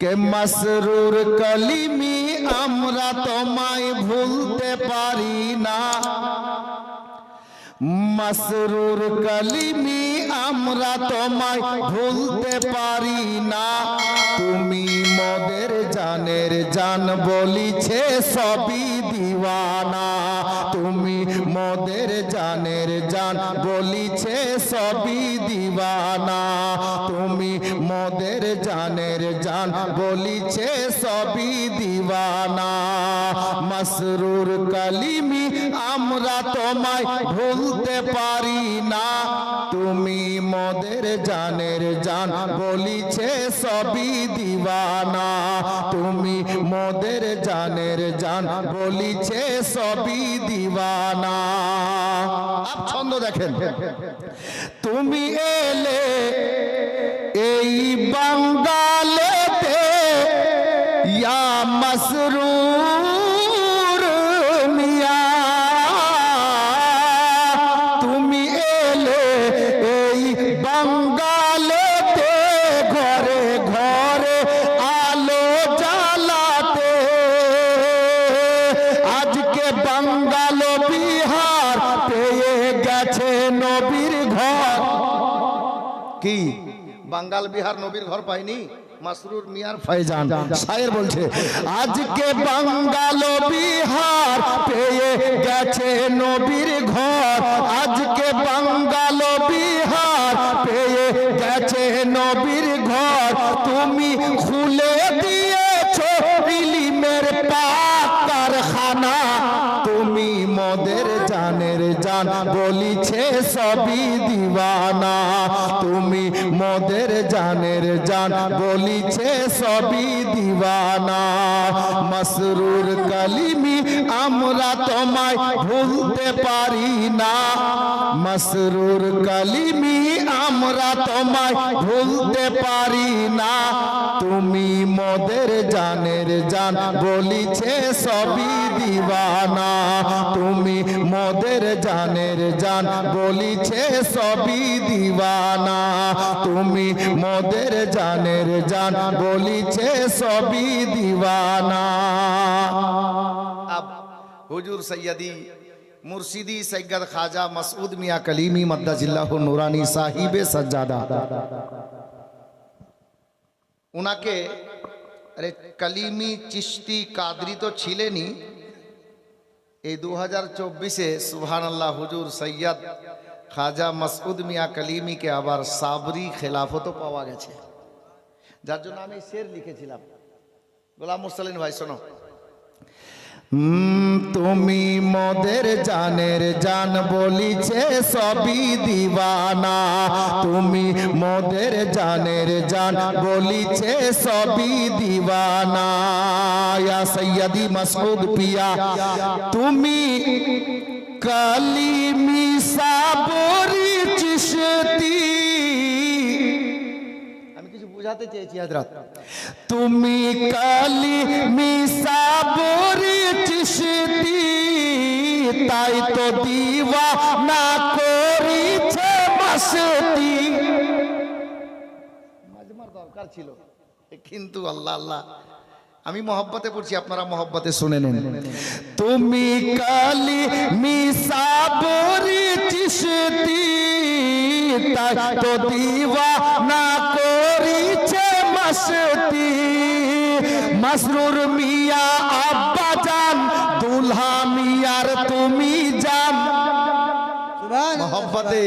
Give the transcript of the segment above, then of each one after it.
কে মাসরুর কলিমি আমরা তোমায় ভুলতে পারি না। মাসরুর কলিমি আমরা তোমায় ভুলতে পারি না। তুমি মদের জানের জান বলিছে, সবই দিওয়ানা। তুমি মদের জানের জান বলিছে, সবই দিওয়ানা। তুমি মদের জানের জান বলিছে, সবই দিওয়ানা। মসরুর কলিমি আমরা তোমায় ভুলতে পারি না। তুমি মদের জানের জান বলিছে সবই দিবানা। তুমি মদের জানের জান বলিছে সবই দিবানা। ছন্দ দেখেন। তুমি এলে এই বাঙ্গালেতে, ইয়া মসরুর কি বাঙ্গাল বিহার নবীর ঘর পাইনি মাসরুর মিয়ার ফয়জান শায়ের বলছে আজকে বাঙ্গাল বিহার পেয়ে গেছে নবীর ঘর আজকে বাঙ্গাল বিহার মদের জানের জান বলিছে সবই দিবানা। তুমি মদের জানের জান বলিছে সবই দিবানা। মসরুর কালিমি আমরা তোমায় ভুলতে পারি না। মসরুর কালিমি আমরা তোমায় ভুলতে পারি না। তুমি মোদের জানের জান বলিছে সবই দিবানা। তুমি মোদের জানের জান বলিছে সবই দিবানা। তুমি মোদের জানের জান বলিছে সবই দিবানা। হুজুর সৈয়দি মুর্শিদি সৈয়দ খাজা মসউদ মিয়া কলিমি মদ্দাজিল্লাহ নুরানি সাহিবে সাজ্জাদা। উনাকে, আরে কলিমি চিস্তি কাদরি তো ছিলেনই। এই দু হাজার চব্বিশে সুবহানাল্লাহ হুজুর সৈয়দ খাজা মসউদ মিয়া কলিমিকে আবার সাবরি খেলাফতও পাওয়া গেছে। যার জন্য আমি শের লিখেছিলাম। গোলাম মুসলিন ভাই, শোনো। তুমি মদের জানের জান বলিছে, সবই দিওয়ানা তুমি মদের জানের জান বলিছে, সবই ইয়া সৈয়দি মাসউদ পিয়া, তুমি কালিমি সাবরি বোঝাতে চেয়েছি হাজরাত তুমি কালি মিসাবরি চিশতি তাই তো না করিছে মাসতি মাজমার দরকার ছিল কিন্তু আল্লাহ আল্লাহ। আমি মহব্বতে পড়ছি আপনারা মহব্বতে শুনে নেন। তুমি কালি মিসাবরি চিশতি তাই তো দিওয়া না মাসতি মাসরুর মিয়া আব্বা জান দুলহা মিয়ার তুমি জান। মহব্বতে।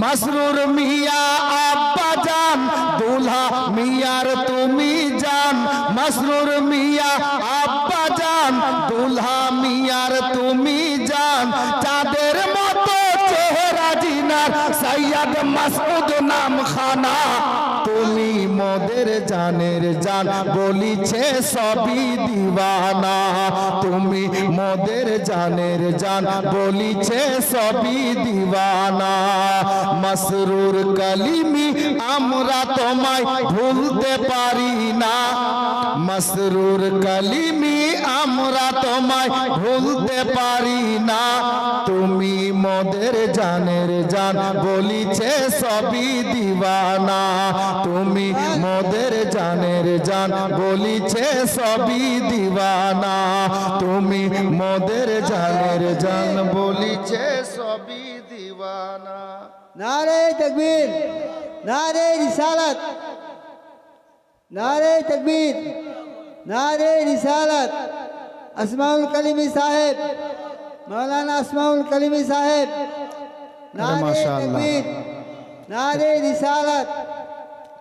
মসরুর মিয়া আব্বা জান দুলহা মিয়ার তুমি জান। মসরুর মিয়া আব্বা জান দুলহা মিয়ার তুমি জান। চাঁদের মতো চেহারা জিনার সৈয়দ মাসুদ নাম খানা তুমি মোদের জানের জান বলিছে সবই দিওয়ানা তুমি মোদের জানের জান বলিছে সবই দিওয়ানা মসরুর কলিমি আমরা তোমায় ভুলতে পারি না। মসরুর কলিমি আমরা তোমায় ভুলতে পারি না। তুমি মোদের জানের জান বলিছে সবই দিওয়ানা তুমি মোদের জানের জান বলিছে সবই দিবানা তুমি মোদের জানের জান বলিছে সবই দিবানা नारे तकबीर नारे रिसालत नारे तकबीर नारे रिसालत असमाउल कलीमी साहेब मौलाना असमाउल कलीमी साहेब नारे माशाअल्लाह। तकबीर नारे रिसालत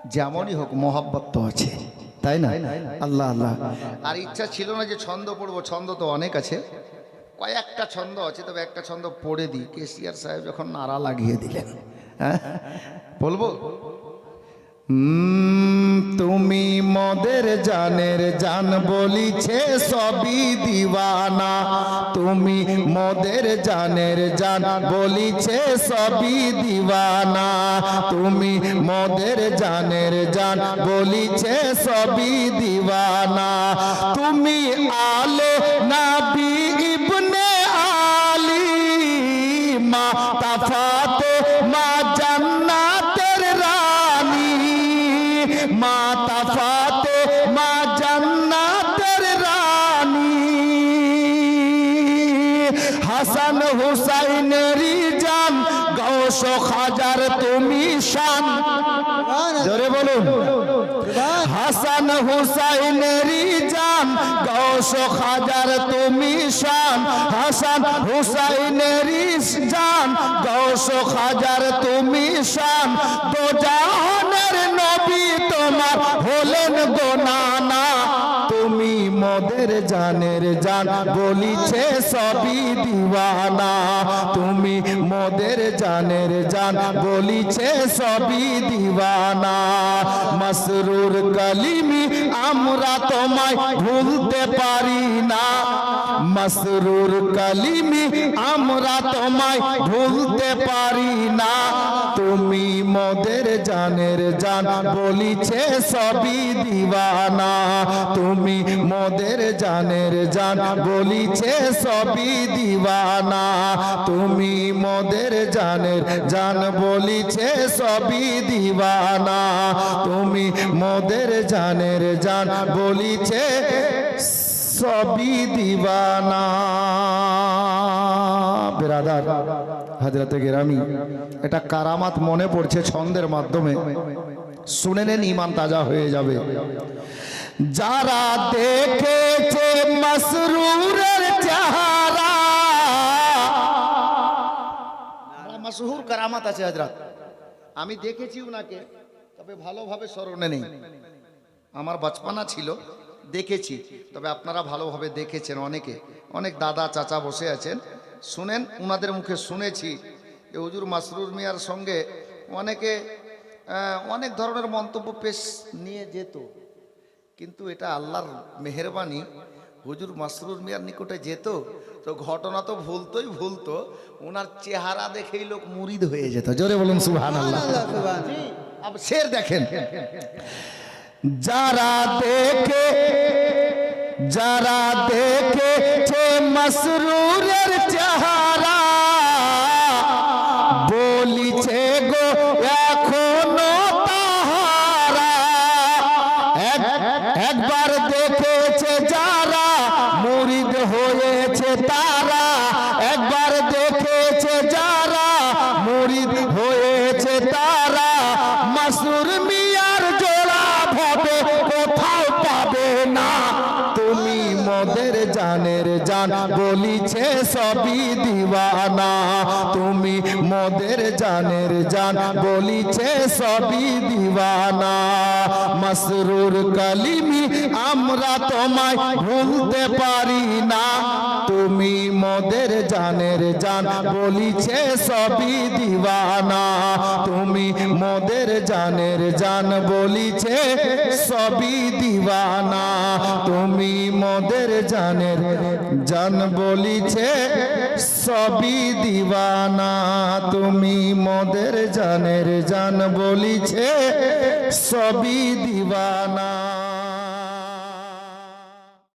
যেমনই হোক, মহাব্বত তো আছে। তাই না? আল্লাহ আল্লাহ। আর ইচ্ছা ছিল না যে ছন্দ পড়ব, ছন্দ তো অনেক আছে। কয়েকটা ছন্দ আছে, তবে একটা ছন্দ পড়ে দিই। কেসিয়ার সাহেব যখন নাড়া লাগিয়ে দিলেন হ্যাঁ? বলব? তুমি মদের জানের জান বলিছে, সবই দিবানা তুমি মদের জানের জান বলিছে, সবই দিবানা তুমি মোদের জানের জান বলিছে, সবই দিবানা তুমি আলে নাবি ইবনে আলী, মা তাফাতে তুমি শান জোরে বলুন। হাসান হুসাইনেরই জান গৌস খাজার তুমি শান হাসান হুসাইনেরই জান গৌস খাজার তুমি শান তো জাহানের নবী মোদের জানের জান বলিছে সবই দিওয়ানা। তুমি মোদের জানের জান বলিছে সবই দিওয়ানা। মসরুর কলিমি আমরা তোমায় ভুলতে পারি না। মসরুর কলিমি আমরা তোমায় ভুলতে পারি না। তুমি মোদের জানের জান বলিছে সবই দিওয়ানা। তুমি মোদের জানের জান বলিছে সবই দিওয়ানা তুমি মোদের জানের জান বলিছে সবই দিওয়ানা তুমি মোদের জানের জান বলিছে সবই দিওয়ানা বেরাদার, হাজরাতে গেরামি, এটা কারামাত মনে পড়ছে ছন্দের মাধ্যমে। শুনে নেন ইমান তাজা হয়ে যাবে। যারা দেখেছে মসরুরের চেহারা। মাসহুর কারামাত আছে হাজরাত আমি দেখেছি উনাকে, তবে ভালোভাবে স্মরণে নেই। আমার বাচপানা ছিল, দেখেছি, তবে আপনারা ভালোভাবে দেখেছেন অনেকে। অনেক দাদা চাচা বসে আছেন। শুনেন, উনাদের মুখে শুনেছি যে হুজুর মাসরুর মিয়ার সঙ্গে অনেকে অনেক ধরনের মন্তব্য পেশ নিয়ে যেত। কিন্তু এটা আল্লাহর মেহরবানি। হুজুর মাসরুর মিয়ার নিকটে যেত তো ঘটনা তো ভুলতোই ভুলতো ওনার চেহারা দেখেই লোক মুরিদ হয়ে যেত। জোরে বলুন সুহান শের দেখেন। যারা দেখে যারা দেখে মাসুর জান বলিছে সবই দিওয়ানা তুমি মোদের জানের জান, বলিছে সবই দিওয়ানা মসরুর কালিমি আমরা তোমায় ভুলতে পারি না। তুমি মোদের জানের জান, বলিছে সবই দিওয়ানা তুমি মোদের জানের জান, বলিছে সবই দিওয়ানা তুমি মোদের জানের জান বলিছে সবই দিবানা তুমি মদের জানের জান বলিছে সবই দিওয়ানা